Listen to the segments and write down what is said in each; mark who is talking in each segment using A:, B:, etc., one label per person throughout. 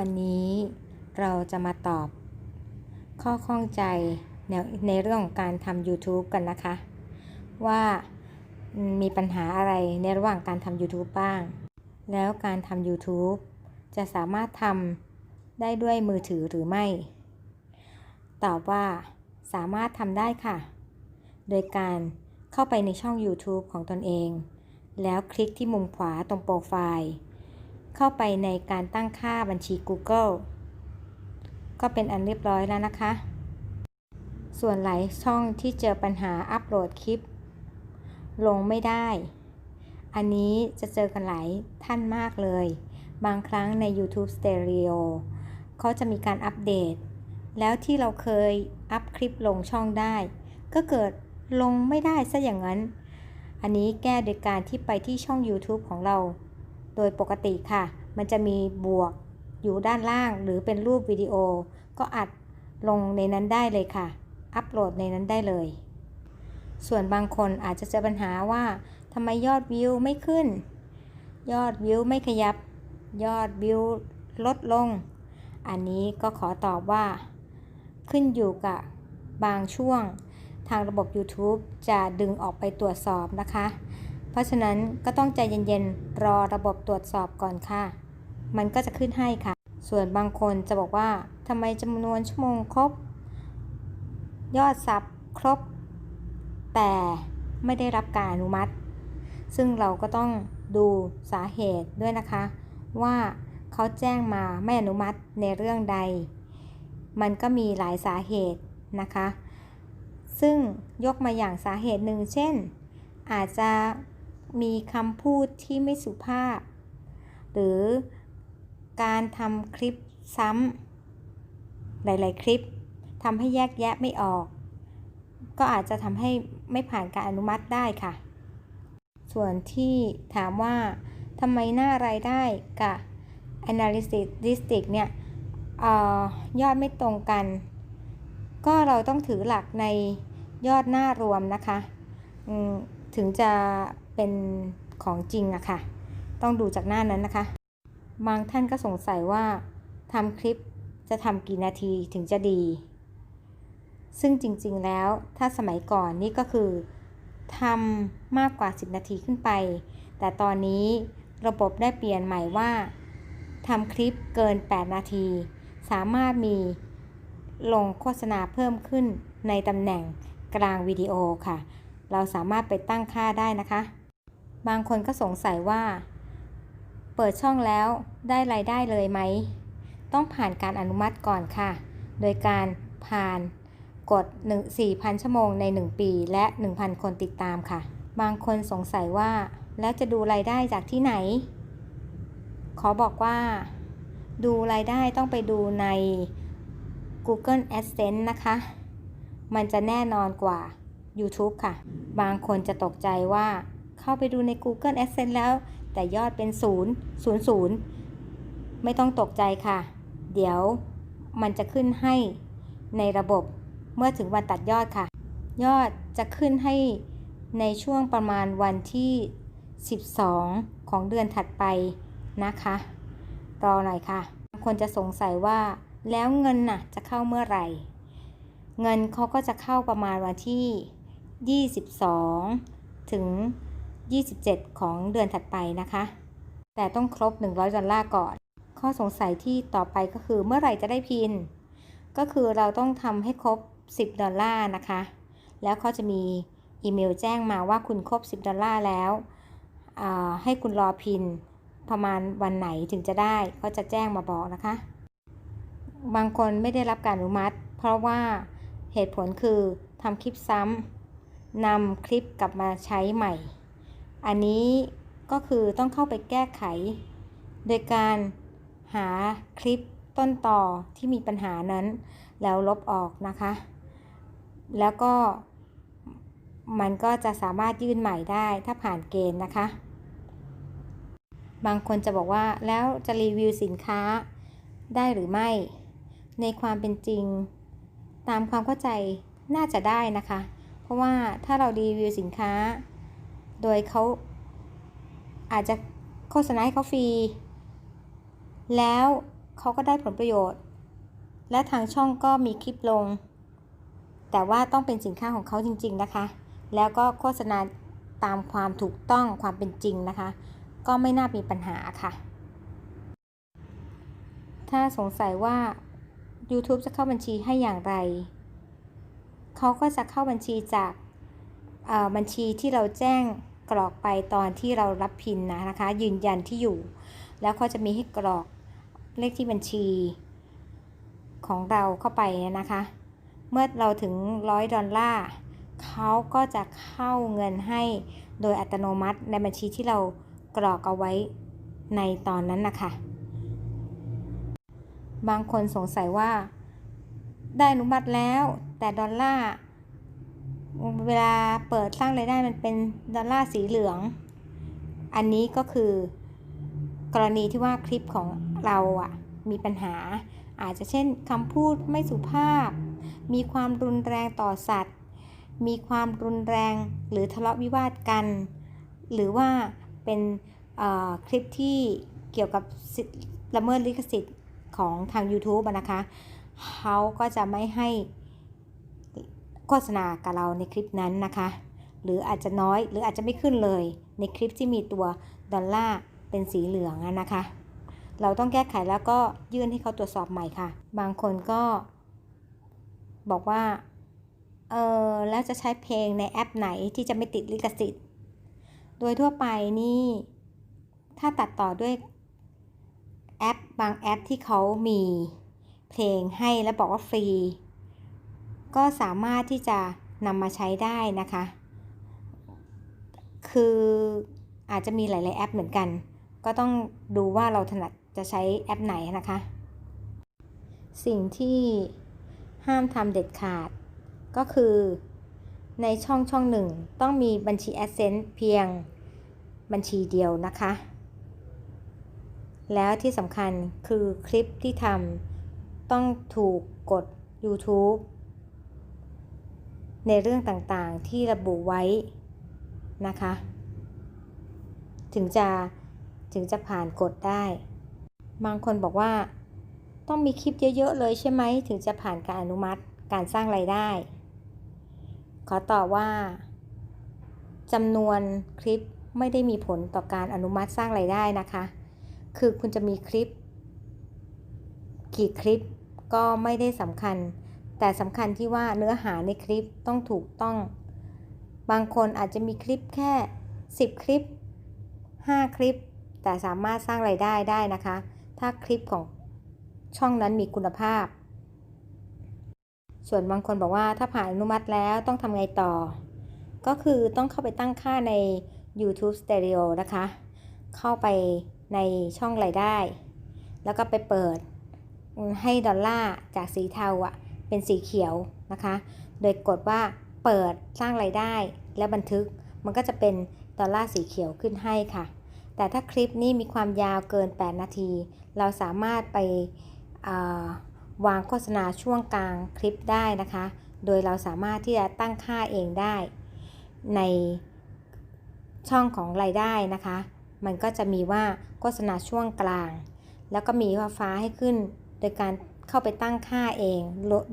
A: วันนี้เราจะมาตอบ ข้อข้องใจในในเรื่องของการทำ YouTube กันนะคะ ว่ามีปัญหาอะไรในระหว่างการทำ YouTube บ้าง แล้วการทำ YouTube จะสามารถทำได้ด้วยมือถือหรือไม่ ตอบว่าสามารถทำได้ค่ะ โดยการเข้าไปในช่อง YouTube ของตนเอง แล้วคลิกที่มุมขวาตรงโปรไฟล์ เข้าไปในการตั้งค่าบัญชี Google ก็เป็นอันเรียบร้อยแล้วนะคะ ส่วนหลายช่องที่เจอปัญหาอัปโหลดคลิป ลงไม่ได้ อันนี้จะเจอกันหลายท่านมากเลย บางครั้งใน YouTube Stereo เขาจะมีการอัปเดต แล้วที่เราเคยอัพคลิปลงช่องได้ ก็เกิดลงไม่ได้ซะอย่างนั้น อันนี้แก้โดยการที่ไปที่ช่อง YouTube ของเรา โดยปกติค่ะ มันจะมีบวกอยู่ด้านล่างหรือเป็นรูปวิดีโอ ก็อัดลงในนั้นได้เลยค่ะ อัปโหลดในนั้นได้เลย ส่วนบางคนอาจจะเจอปัญหาว่าทำไมยอดวิวไม่ขึ้น ยอดวิวไม่ขยับ ยอดวิวลดลง อันนี้ก็ขอตอบว่า ขึ้นอยู่กับบางช่วง ทางระบบ YouTube จะดึงออกไปตรวจสอบนะคะ เพราะฉะนั้นก็ต้องใจเย็นๆ รอระบบตรวจสอบก่อนค่ะ มันก็จะขึ้นให้ค่ะ ส่วนบางคนจะบอกว่าทำไมจำนวนชั่วโมงครบ ยอดซับครบ แต่ไม่ได้รับการอนุมัติ ซึ่งเราก็ต้องดูสาเหตุด้วยนะคะ ว่าเขาแจ้งมาไม่อนุมัติในเรื่องใด มันก็มีหลายสาเหตุนะคะ ซึ่งยกมาอย่างสาเหตุหนึ่งเช่น อาจจะ มีคำพูดที่ไม่สุภาพ หรือการทำคลิปซ้ำหลาย ๆ คลิปทำให้แยกแยะไม่ออก ก็อาจจะทำให้ไม่ผ่านการอนุมัติได้ค่ะ ส่วนที่ถามว่าทำไมหน้ารายได้กับ Analysis District เนี่ยออยอดไม่ตรงกัน ก็เราต้องถือหลักในยอดหน้ารวมนะคะ ถึงจะ เป็นของจริงอะค่ะ ต้องดูจากหน้านั้นนะคะ บางท่านก็สงสัยว่าทำคลิปจะทำกี่นาทีถึงจะดี ซึ่งจริงๆแล้วถ้าสมัยก่อนนี่ก็คือทำมากกว่า 10 นาทีขึ้นไป แต่ตอนนี้ระบบได้เปลี่ยนใหม่ว่าทำคลิปเกิน 8 นาที สามารถมีลงโฆษณาเพิ่มขึ้นในตำแหน่งกลางวิดีโอค่ะ เราสามารถไปตั้งค่าได้นะคะ บางคนก็สงสัยว่า เปิดช่องแล้วได้รายได้เลยไหม ต้องผ่านการอนุมัติก่อนค่ะ โดยการผ่านกด 4,000 ชั่วโมงใน 1 ปีและ 1,000 คนติดตามค่ะ บางคนสงสัยว่า แล้วจะดูรายได้จากที่ไหน ขอบอกว่า ดูรายได้ต้องไปดูใน Google AdSense นะคะ มันจะแน่นอนกว่า YouTube ค่ะ บางคนจะตกใจว่า เข้าไปดูใน Google AdSense แล้ว แต่ยอดเป็น 0 0 0 ไม่ต้องตกใจค่ะ เดี๋ยวมันจะขึ้นให้ในระบบเมื่อถึงวันตัดยอดค่ะ ยอดจะขึ้นให้ในช่วงประมาณวันที่ 12 ของเดือนถัดไปนะคะ รอหน่อยค่ะบางคนจะสงสัยว่าแล้วเงินน่ะจะเข้าเมื่อไหร่ เงินเขาก็จะเข้าประมาณวันที่ 22 ถึง 27 ของเดือนถัดไปนะคะ แต่ต้องครบ 100 ดอลลาร์ก่อน ข้อสงสัยที่ต่อไปก็คือเมื่อไหร่จะได้พิน ก็คือเราต้องทำให้ครบ 10 ดอลลาร์นะคะ แล้วเขาจะมีอีเมลแจ้งมาว่าคุณครบ 10 ดอลลาร์แล้ว ให้คุณรอพิน ประมาณวันไหนถึงจะได้เขาจะแจ้งมาบอกนะคะ บางคนไม่ได้รับการอนุมัติ เพราะว่าเหตุผลคือทำคลิปซ้ำนำคลิปกลับมาใช้ใหม่ อันนี้ก็คือต้องเข้าไปแก้ไข โดยการหาคลิปต้นต่อที่มีปัญหานั้น แล้วลบออกนะคะ แล้วก็มันก็จะสามารถยื่นใหม่ได้ถ้าผ่านเกณฑ์นะคะ บางคนจะบอกว่าแล้วจะรีวิวสินค้าได้หรือไม่ ในความเป็นจริง ตามความเข้าใจน่าจะได้นะคะ เพราะว่าถ้าเรารีวิวสินค้า โดยเขาอาจจะโฆษณาให้เขาฟรี แล้วเขาก็ได้ผลประโยชน์ และทางช่องก็มีคลิปลง แต่ว่าต้องเป็นสินค้าของเขาจริง ๆนะคะ แล้วก็โฆษณาตามความถูกต้องความเป็นจริงนะคะ ก็ไม่น่ามีปัญหาค่ะ ถ้าสงสัยว่า YouTube จะเข้าบัญชีให้อย่างไร เขาก็จะเข้าบัญชีจากบัญชีที่เราแจ้ง กรอกไปตอนที่เรารับพินนะนะคะ ยืนยันที่อยู่ แล้วเขาจะมีให้กรอกเลขที่บัญชีของเราเข้าไปนะคะ เมื่อเราถึงร้อยดอลลาร์เขาก็จะเข้าเงินให้โดยอัตโนมัติในบัญชีที่เรากรอกเอาไว้ในตอนนั้นนะคะ บางคนสงสัยว่า ได้อนุมัติแล้ว แต่ดอลลาร์ เวลาเปิดสร้างรายได้มันเป็นดอลลาร์สีเหลือง อันนี้ก็คือกรณีที่ว่าคลิปของเราอะมีปัญหา อาจจะเช่นคำพูดไม่สุภาพ มีความรุนแรงต่อสัตว์ มีความรุนแรงหรือทะเลาะวิวาทกัน หรือว่าเป็นคลิปที่เกี่ยวกับละเมิดลิขสิทธิ์ของทาง YouTube อะนะคะ เขาก็จะไม่ให้ โฆษณากับเราในคลิปนั้นนะคะ หรืออาจจะน้อยหรืออาจจะไม่ขึ้นเลยในคลิปที่มีตัวดอลลาร์เป็นสีเหลืองนะคะ เราต้องแก้ไขแล้วก็ยื่นให้เขาตรวจสอบใหม่ค่ะ บางคนก็ บอกว่าเออแล้วจะใช้เพลงในแอปไหนที่จะไม่ติดลิขสิทธิ์ โดยทั่วไปนี่ ถ้าตัดต่อด้วยแอปบางแอปที่เขามีเพลงให้แล้วบอกว่าฟรี ก็สามารถที่จะนำมาใช้ได้นะคะ คืออาจจะมีหลาย ๆ แอปเหมือนกัน ก็ต้องดูว่าเราถนัดจะใช้แอปไหนนะคะ สิ่งที่ห้ามทำเด็ดขาด ก็คือในช่องช่องหนึ่งต้องมีบัญชี Adsense เพียงบัญชีเดียวนะคะ แล้วที่สำคัญคือคลิปที่ทำต้องถูกกด YouTube ในเรื่องต่างๆที่ระบุไว้นะคะ ถึงจะถึงจะผ่านกดได้ บางคนบอกว่า ต้องมีคลิปเยอะ ๆ เลยใช่ไหม ถึงจะผ่านการอนุมัติการสร้างไรายได้ ขอตอบว่าจำนวนคลิปไม่ได้มีผลต่อการอนุมัติสร้างไรายได้นะคะ คือคุณจะมีคลิป กี่คลิปก็ไม่ได้สำคัญ แต่สำคัญที่ว่าเนื้อหาในคลิปต้องถูกต้อง บางคนอาจจะมีคลิปแค่ 10 คลิป 5 คลิป แต่สามารถสร้างไรายได้ได้นะคะ ถ้าคลิปของช่องนั้นมีคุณภาพ ส่วนบางคนบอกว่าถ้าผ่านอนุมัติแล้วต้องทำไงต่อ ก็คือต้องเข้าไปตั้งค่าใน YouTube Stereo นะคะ เข้าไปในช่องรายได้ แล้วก็ไปเปิดให้ดอลลาร์จากสีเทาอะ เป็นสีเขียวนะคะ โดยกดว่าเปิดสร้างรายได้และบันทึก มันก็จะเป็นดอลลาร์สีเขียวขึ้นให้ค่ะ แต่ถ้าคลิปนี้มีความยาวเกิน 8 นาที เราสามารถไปวางโฆษณาช่วงกลางคลิปได้นะคะ โดยเราสามารถที่จะตั้งค่าเองได้ในช่องของรายได้นะคะ มันก็จะมีว่าโฆษณาช่วงกลาง แล้วก็มีฟ้าให้ขึ้นโดยการ เข้าไปตั้งค่าเอง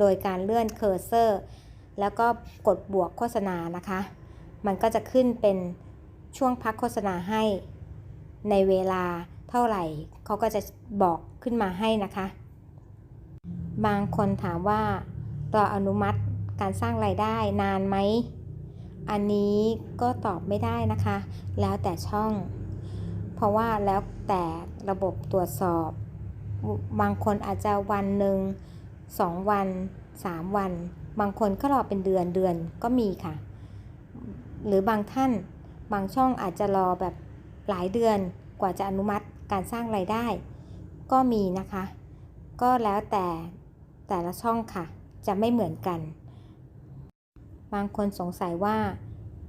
A: โดยการเลื่อนเคอร์เซอร์ แล้วก็กดบวกโฆษณานะคะ มันก็จะขึ้นเป็นช่วงพักโฆษณาให้ในเวลาเท่าไหร่เขาก็จะบอกขึ้นมาให้นะคะ บางคนถามว่ารออนุมัติการสร้างรายได้นานไหม อันนี้ก็ตอบไม่ได้นะคะ แล้วแต่ช่อง เพราะว่าแล้วแต่ระบบตรวจสอบ บางคนอาจจะวันหนึ่ง2วัน3วัน บางคนก็รอเป็นเดือนเดือนก็มีค่ะ หรือบางท่านบางช่องอาจจะรอแบบหลายเดือนกว่าจะอนุมัติการสร้างไรายได้ ก็มีนะคะ ก็แล้วแต่แต่ละช่องค่ะ จะไม่เหมือนกัน บางคนสงสัยว่า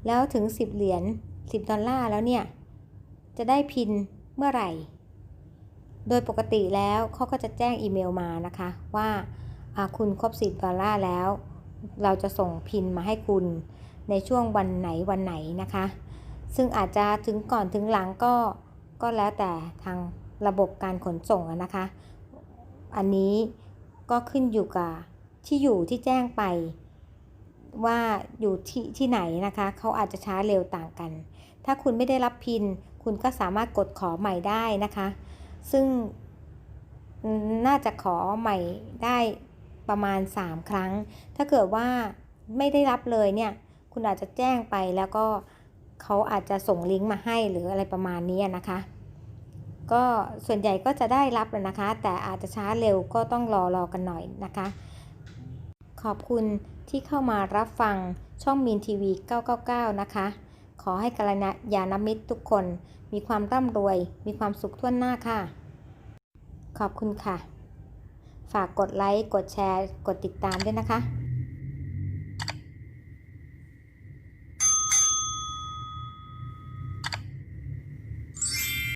A: แล้วถึง 10 เหรียญ10 ดอลลาร์แล้วเนี่ย จะได้พินเมื่อไหร่ โดยปกติแล้วเขาก็จะแจ้งอีเมลมานะคะว่าคุณครบ10ดอลลาร์แล้ว เราจะส่งพินมาให้คุณในช่วงวันไหนวันไหนนะคะ ซึ่งอาจจะถึงก่อนถึงหลังก็ก็แล้วแต่ทางระบบการขนส่งนะคะ อันนี้ก็ขึ้นอยู่กับที่อยู่ที่แจ้งไปว่าอยู่ที่ที่ไหนนะคะเขาอาจจะช้าเร็วต่างกัน ถ้าคุณไม่ได้รับพิน คุณก็สามารถกดขอใหม่ได้นะคะ ซึ่งน่าจะขอใหม่ได้ประมาณ 3 ครั้ง ถ้าเกิดว่าไม่ได้รับเลยเนี่ย คุณอาจจะแจ้งไปแล้วก็เขาอาจจะส่งลิงก์มาให้หรืออะไรประมาณนี้นะคะ ก็ส่วนใหญ่ก็จะได้รับแล้วนะคะ แต่อาจจะช้าเร็วก็ต้องรอรอกันหน่อยนะคะ ขอบคุณที่เข้ามารับฟังช่องมีนทีวี 999 นะคะ ขอให้กัลยาณมิตรทุกคน มีความร่ำรวย มีความสุขทั่วหน้าค่ะ ขอบคุณค่ะ ฝากกดไลค์ กดแชร์ กดติดตามด้วยนะคะ